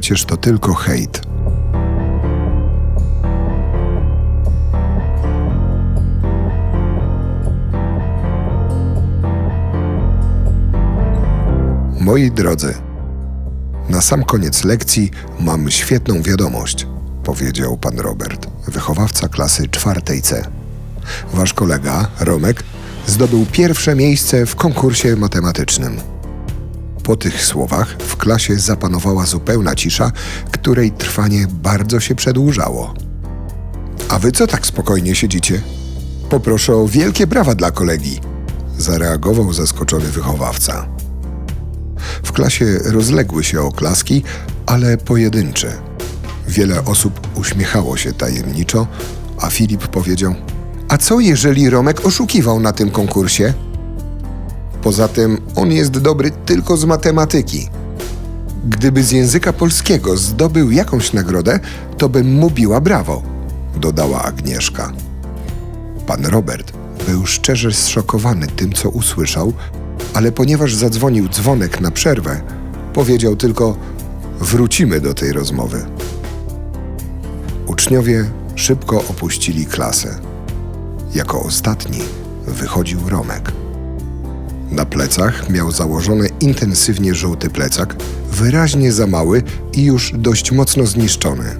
przecież to tylko hejt. Moi drodzy, na sam koniec lekcji mam świetną wiadomość, powiedział pan Robert, wychowawca klasy czwartej C. Wasz kolega, Romek, zdobył pierwsze miejsce w konkursie matematycznym. Po tych słowach w klasie zapanowała zupełna cisza, której trwanie bardzo się przedłużało. A wy co tak spokojnie siedzicie? Poproszę o wielkie brawa dla kolegi, zareagował zaskoczony wychowawca. W klasie rozległy się oklaski, ale pojedyncze. Wiele osób uśmiechało się tajemniczo, a Filip powiedział: A co jeżeli Romek oszukiwał na tym konkursie? Poza tym on jest dobry tylko z matematyki. Gdyby z języka polskiego zdobył jakąś nagrodę, to bym mu biła brawo, dodała Agnieszka. Pan Robert był szczerze zszokowany tym, co usłyszał, ale ponieważ zadzwonił dzwonek na przerwę, powiedział tylko: Wrócimy do tej rozmowy. Uczniowie szybko opuścili klasę. Jako ostatni wychodził Romek. Na plecach miał założony intensywnie żółty plecak, wyraźnie za mały i już dość mocno zniszczony.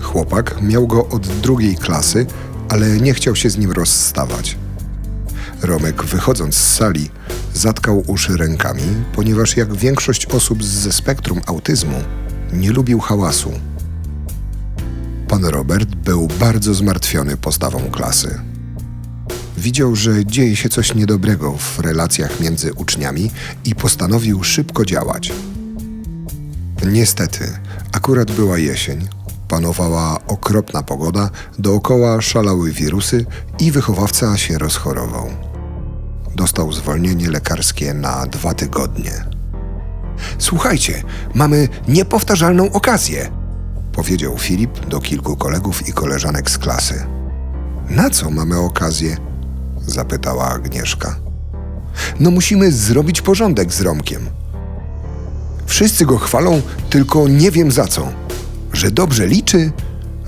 Chłopak miał go od drugiej klasy, ale nie chciał się z nim rozstawać. Romek, wychodząc z sali, zatkał uszy rękami, ponieważ jak większość osób ze spektrum autyzmu, nie lubił hałasu. Pan Robert był bardzo zmartwiony postawą klasy. Widział, że dzieje się coś niedobrego w relacjach między uczniami i postanowił szybko działać. Niestety, akurat była jesień, panowała okropna pogoda, dookoła szalały wirusy i wychowawca się rozchorował. Dostał zwolnienie lekarskie na dwa tygodnie. Słuchajcie, mamy niepowtarzalną okazję, powiedział Filip do kilku kolegów i koleżanek z klasy. Na co mamy okazję? Zapytała Agnieszka. No musimy zrobić porządek z Romkiem. Wszyscy go chwalą, tylko nie wiem za co. Że dobrze liczy?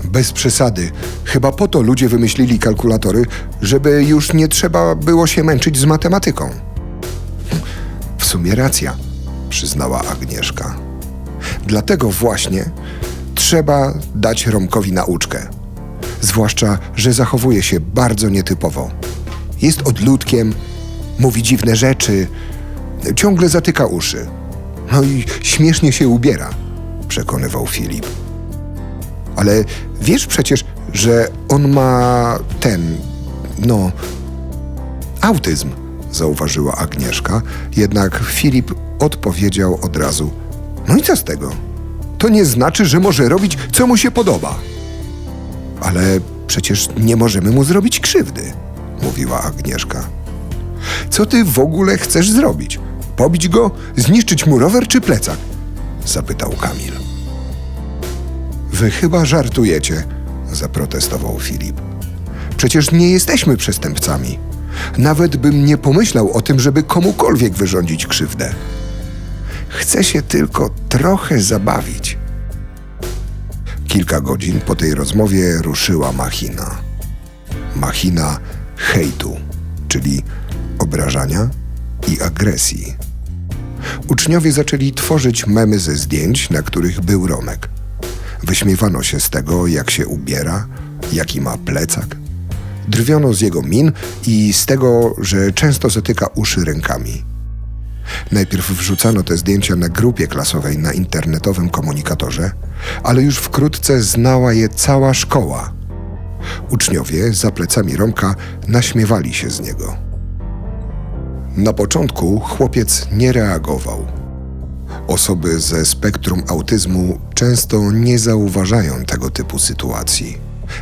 Bez przesady. Chyba po to ludzie wymyślili kalkulatory, żeby już nie trzeba było się męczyć z matematyką. W sumie racja, przyznała Agnieszka. Dlatego właśnie trzeba dać Romkowi nauczkę. Zwłaszcza, że zachowuje się bardzo nietypowo. Jest odludkiem, mówi dziwne rzeczy, ciągle zatyka uszy. No i śmiesznie się ubiera, przekonywał Filip. Ale wiesz przecież, że on ma ten, no, autyzm, zauważyła Agnieszka, jednak Filip odpowiedział od razu: No i co z tego? To nie znaczy, że może robić, co mu się podoba. Ale przecież nie możemy mu zrobić krzywdy, mówiła Agnieszka. Co ty w ogóle chcesz zrobić? Pobić go, zniszczyć mu rower czy plecak? zapytał Kamil. Wy chyba żartujecie, zaprotestował Filip. Przecież nie jesteśmy przestępcami. Nawet bym nie pomyślał o tym, żeby komukolwiek wyrządzić krzywdę. Chcę się tylko trochę zabawić. Kilka godzin po tej rozmowie ruszyła machina. Machina hejtu, czyli obrażania i agresji. Uczniowie zaczęli tworzyć memy ze zdjęć, na których był Romek. Wyśmiewano się z tego, jak się ubiera, jaki ma plecak. Drwiono z jego min i z tego, że często zatyka uszy rękami. Najpierw wrzucano te zdjęcia na grupie klasowej na internetowym komunikatorze, ale już wkrótce znała je cała szkoła. Uczniowie za plecami Romka naśmiewali się z niego. Na początku chłopiec nie reagował. Osoby ze spektrum autyzmu często nie zauważają tego typu sytuacji.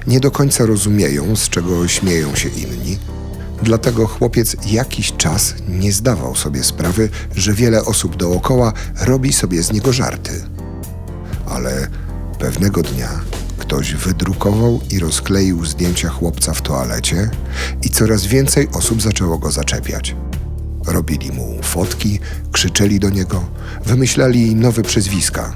Nie do końca rozumieją, z czego śmieją się inni. Dlatego chłopiec jakiś czas nie zdawał sobie sprawy, że wiele osób dookoła robi sobie z niego żarty. Ale pewnego dnia ktoś wydrukował i rozkleił zdjęcia chłopca w toalecie i coraz więcej osób zaczęło go zaczepiać. Robili mu fotki, krzyczeli do niego, wymyślali nowe przezwiska.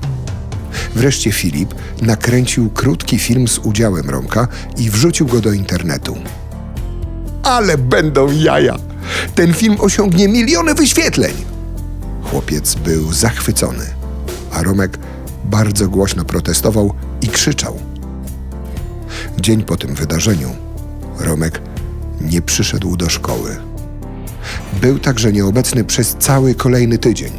Wreszcie Filip nakręcił krótki film z udziałem Romka i wrzucił go do internetu. Ale będą jaja! Ten film osiągnie miliony wyświetleń! Chłopiec był zachwycony, a Romek bardzo głośno protestował i krzyczał. Dzień po tym wydarzeniu Romek nie przyszedł do szkoły. Był także nieobecny przez cały kolejny tydzień.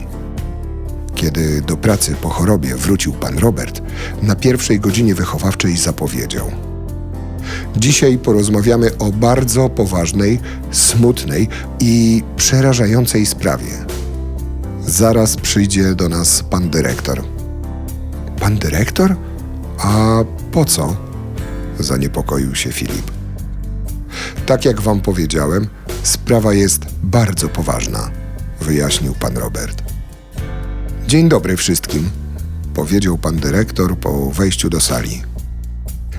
Kiedy do pracy po chorobie wrócił pan Robert, na pierwszej godzinie wychowawczej zapowiedział. Dzisiaj porozmawiamy o bardzo poważnej, smutnej i przerażającej sprawie. Zaraz przyjdzie do nas pan dyrektor. Pan dyrektor? A po co? Zaniepokoił się Filip. Tak jak wam powiedziałem, sprawa jest bardzo poważna, wyjaśnił pan Robert. Dzień dobry wszystkim, powiedział pan dyrektor po wejściu do sali.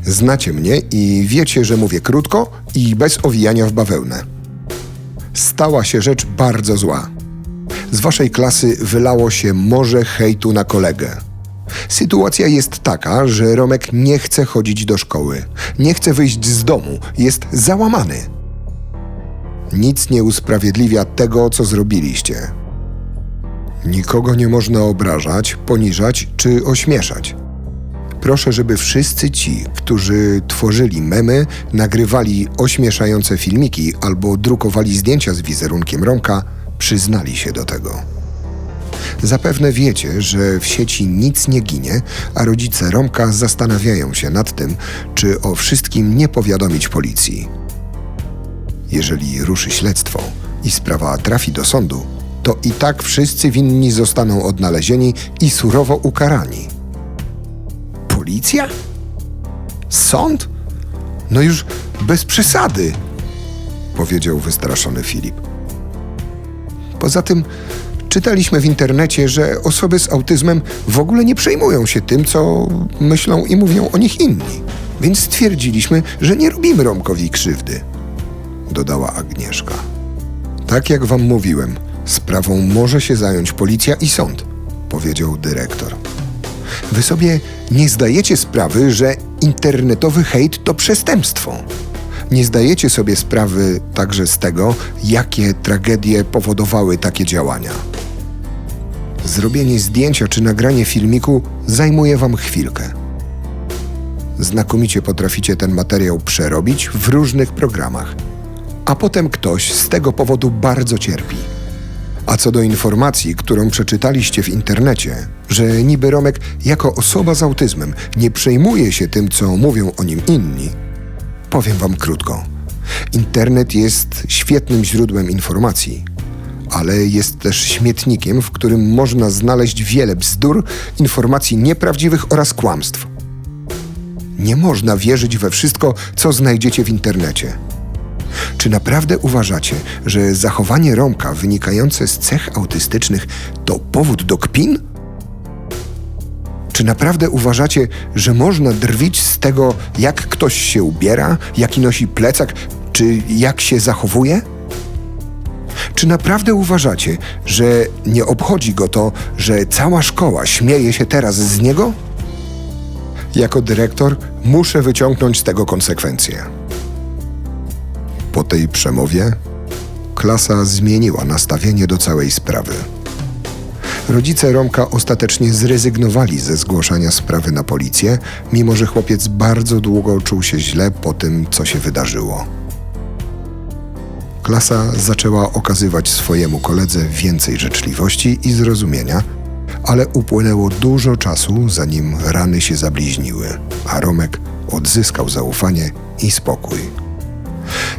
Znacie mnie i wiecie, że mówię krótko i bez owijania w bawełnę. Stała się rzecz bardzo zła. Z waszej klasy wylało się morze hejtu na kolegę. Sytuacja jest taka, że Romek nie chce chodzić do szkoły, nie chce wyjść z domu, jest załamany. Nic nie usprawiedliwia tego, co zrobiliście. Nikogo nie można obrażać, poniżać czy ośmieszać. Proszę, żeby wszyscy ci, którzy tworzyli memy, nagrywali ośmieszające filmiki albo drukowali zdjęcia z wizerunkiem Romka, przyznali się do tego. Zapewne wiecie, że w sieci nic nie ginie, a rodzice Romka zastanawiają się nad tym, czy o wszystkim nie powiadomić policji. Jeżeli ruszy śledztwo i sprawa trafi do sądu, to i tak wszyscy winni zostaną odnalezieni i surowo ukarani. Policja? Sąd? No już bez przesady, powiedział wystraszony Filip. Poza tym czytaliśmy w internecie, że osoby z autyzmem w ogóle nie przejmują się tym, co myślą i mówią o nich inni. Więc stwierdziliśmy, że nie robimy Romkowi krzywdy, dodała Agnieszka. Tak jak wam mówiłem, sprawą może się zająć policja i sąd, powiedział dyrektor. Wy sobie nie zdajecie sprawy, że internetowy hejt to przestępstwo. Nie zdajecie sobie sprawy także z tego, jakie tragedie powodowały takie działania. Zrobienie zdjęcia czy nagranie filmiku zajmuje wam chwilkę. Znakomicie potraficie ten materiał przerobić w różnych programach, a potem ktoś z tego powodu bardzo cierpi. A co do informacji, którą przeczytaliście w internecie, że niby Romek jako osoba z autyzmem nie przejmuje się tym, co mówią o nim inni, powiem wam krótko. Internet jest świetnym źródłem informacji, ale jest też śmietnikiem, w którym można znaleźć wiele bzdur, informacji nieprawdziwych oraz kłamstw. Nie można wierzyć we wszystko, co znajdziecie w internecie. Czy naprawdę uważacie, że zachowanie Romka wynikające z cech autystycznych to powód do kpin? Czy naprawdę uważacie, że można drwić z tego, jak ktoś się ubiera, jaki nosi plecak, czy jak się zachowuje? Czy naprawdę uważacie, że nie obchodzi go to, że cała szkoła śmieje się teraz z niego? Jako dyrektor muszę wyciągnąć z tego konsekwencje. Po tej przemowie klasa zmieniła nastawienie do całej sprawy. Rodzice Romka ostatecznie zrezygnowali ze zgłaszania sprawy na policję, mimo że chłopiec bardzo długo czuł się źle po tym, co się wydarzyło. Klasa zaczęła okazywać swojemu koledze więcej życzliwości i zrozumienia, ale upłynęło dużo czasu, zanim rany się zabliźniły, a Romek odzyskał zaufanie i spokój.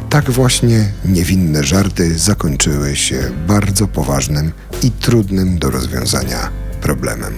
Tak właśnie niewinne żarty zakończyły się bardzo poważnym i trudnym do rozwiązania problemem.